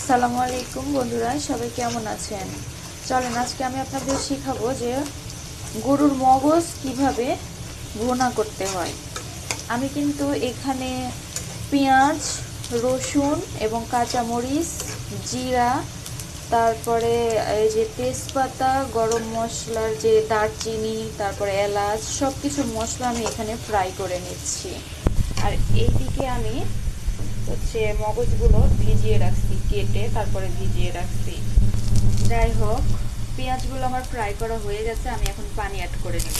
আসসালামু আলাইকুম বন্ধুরা, সবাই কেমন আছেন? চলেন, আজকে আমি আপনাদের শেখাবো যে গরুর মগজ কীভাবে ভুনা করতে হয়। আমি কিন্তু এখানে পেঁয়াজ, রসুন এবং কাঁচামরিচ, জিরা, তারপরে এই যে তেজপাতা, গরম মশলার যে দারচিনি, তারপরে এলাচ সব কিছু মশলা আমি এখানে ফ্রাই করে নিচ্ছি। আর এইদিকে আমি হচ্ছে মগজগুলো ভিজিয়ে রাখছি, কেটে তারপরে ভিজিয়ে রাখছি। যাই হোক পেঁয়াজগুলো আমার ফ্রাই করা হয়ে গেছে, আমি এখন পানি অ্যাড করে নেব।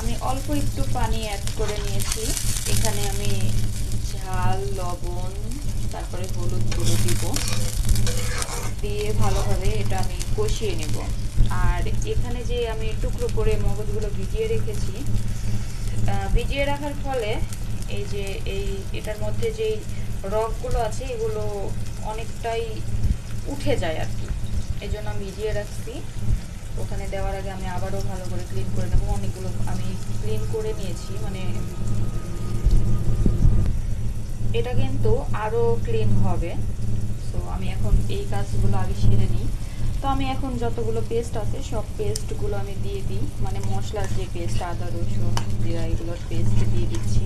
আমি অল্প একটু পানি অ্যাড করে নিয়েছি। এখানে আমি ঝাল, লবণ, তারপরে হলুদ গুঁড়ো দিব। দিয়ে ভালোভাবে এটা আমি কষিয়ে নেব। আর এখানে যে আমি টুকরো করে মগজগুলো ভিজিয়ে রেখেছি ভিজিয়ে রাখার ফলে এই যে এই, এটার মধ্যে যেই রগগুলো আছে, এগুলো অনেকটাই উঠে যায় আর কি। এই জন্য আমি ভিজিয়ে রাখছি। ওখানে দেওয়ার আগে আমি আবারও ভালো করে ক্লিন করে নেব। অনেকগুলো আমি ক্লিন করে নিয়েছি মানে এটা কিন্তু আরও ক্লিন হবে। সো আমি এখন এই কাজগুলো আগে সেরে নিই। তো আমি এখন যতগুলো পেস্ট আছে, সব পেস্টগুলো আমি দিয়ে দিই। মানে মশলার যে পেস্ট আদা, রসুন, জিরা, এগুলোর পেস্ট দিয়ে দিচ্ছি।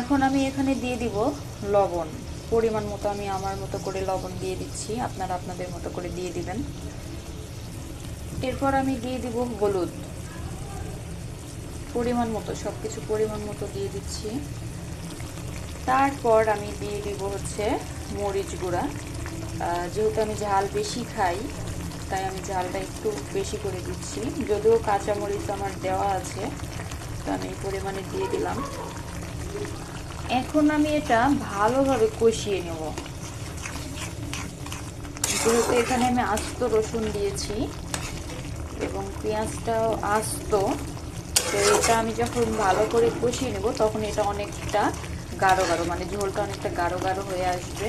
এখন আমি এখানে দিয়ে দিব লবণ। পরিমাণ মতো আমি আমার মতো করে লবণ দিয়ে দিচ্ছি। আপনারা আপনাদের মতো করে দিয়ে দিবেন। এরপর আমি দিয়ে দিব হলুদ। পরিমাণ মতো সব কিছু পরিমাণ মতো দিয়ে দিচ্ছি। তারপর আমি দিয়ে দিব হচ্ছে মরিচ গুঁড়া। যেহেতু আমি ঝাল বেশি খাই, তাই আমি ঝালটা একটু বেশি করে দিচ্ছি। যদিও কাঁচা মরিচ আমার দেওয়া আছে, তো আমি এই পরিমাণে দিয়ে দিলাম। এখন আমি এটা ভালোভাবে কষিয়ে নেব। যেহেতু এখানে আমি আস্ত রসুন দিয়েছি এবং পেঁয়াজটাও আস্ত, তো এটা আমি যখন ভালো করে কষিয়ে নেব, তখন এটা অনেকটা গাঢ় গাঢ় মানে ঝোলটা অনেকটা গাঢ় গাঢ় হয়ে আসবে।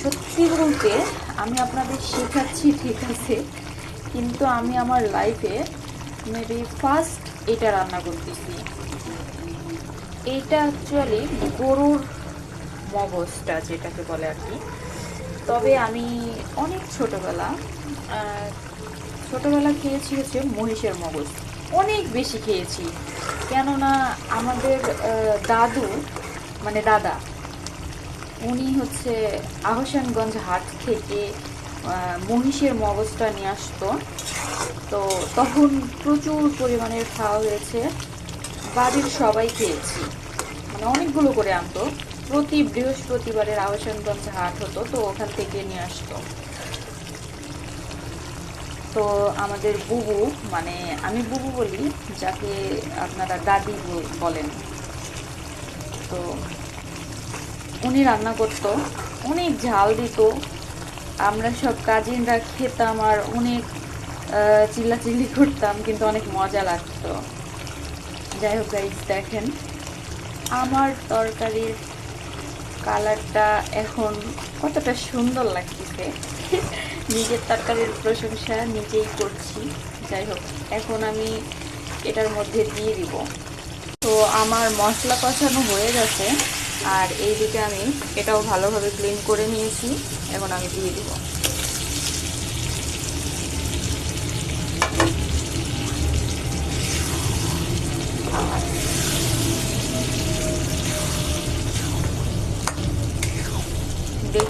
সত্যি বলতে আমি আপনাদের শেখাচ্ছি ঠিক আছে কিন্তু আমি আমার লাইফে মেবি ফার্স্ট এটা রান্না করতেছি। এইটা অ্যাকচুয়ালি গরুর মগজটা যেটাকে বলে আর কি। তবে আমি অনেক ছোটবেলা ছোটবেলা খেয়েছি হচ্ছে মহিষের মগজ। অনেক বেশি খেয়েছি। কেননা আমাদের দাদু মানে দাদা, উনি হচ্ছে আহসানগঞ্জ হাট থেকে মহিষের মগজটা নিয়ে আসতো। তো তখন প্রচুর পরিমাণের খাওয়া হয়েছে। বাড়ির সবাই খেয়েছি। মানে অনেকগুলো করে আনতো। প্রতি বৃহস্পতিবারের আহসানগঞ্জ হাট হতো, তো ওখান থেকে নিয়ে আসতো। তো আমাদের বুবু মানে আমি বুবু বলি, যাকে আপনারা দাদি বলেন। তো উনি রান্না করতো, অনেক ঝাল দিত। আমরা সব কাজিনরা খেতাম আর অনেক চিল্লাচিল্লি করতাম, কিন্তু অনেক মজা লাগতো। যাই হোক গাইজ দেখেন। আমার তরকারির কালারটা এখন কতটা সুন্দর লাগতেছে। নিজের তরকারির প্রশংসা নিজেই করছি। যাই হোক, এখন আমি এটার মধ্যে দিয়ে দিব। তো আমার মশলা কষানো হয়ে গেছে, আর এইদিকে আমি এটাও ভালোভাবে ক্লিন করে নিয়েছি। এখন আমি দিয়ে দিব।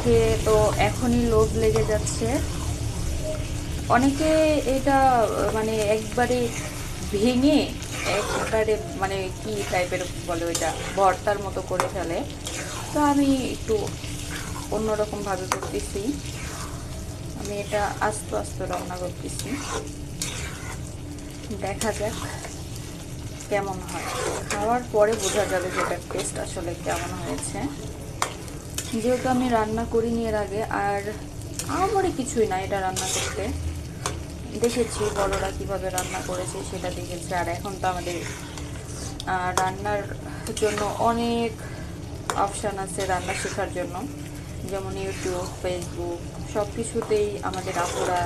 দেখে তো এখনই লোভ লেগে যাচ্ছে। অনেকে এটা মানে একবারে ভেঙে, একবারে মানে কি টাইপের বলে ওইটা, ভর্তার মতো করে ফেলে। তো আমি একটু অন্যরকমভাবে করতেছি। আমি এটা আস্তে আস্তে রান্না করতেছি। দেখা যাক কেমন হয়। খাওয়ার পরে বোঝা যাবে যে এটার টেস্ট আসলে কেমন হয়েছে। যেহেতু আমি রান্না করিনি এর আগে, আর আমারই কিছুই না এটা রান্না করতে। দেখেছি বড়রা কীভাবে রান্না করেছে সেটা দেখেছি, আর এখন তো আমাদের রান্নার জন্য অনেক অপশান আছে রান্না শেখার জন্য। যেমন ইউটিউব ফেসবুক সব কিছুতেই আমাদের আপুরা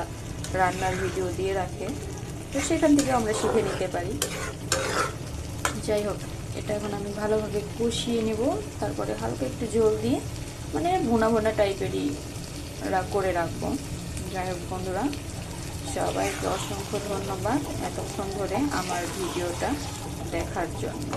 রান্নার ভিডিও দিয়ে রাখে। তো সেখান থেকে আমরা শিখে নিতে পারি। যাই হোক, এটা এখন আমি ভালোভাবে কষিয়ে নেব, তারপরে হালকা একটু জল দিয়ে মানে ভুনা ভোনা টাইপেরই করে রাখব। যাই হোক বন্ধুরা, সবাইকে অসংখ্য ধন্যবাদ এতক্ষণ ধরে আমার ভিডিওটা দেখার জন্য।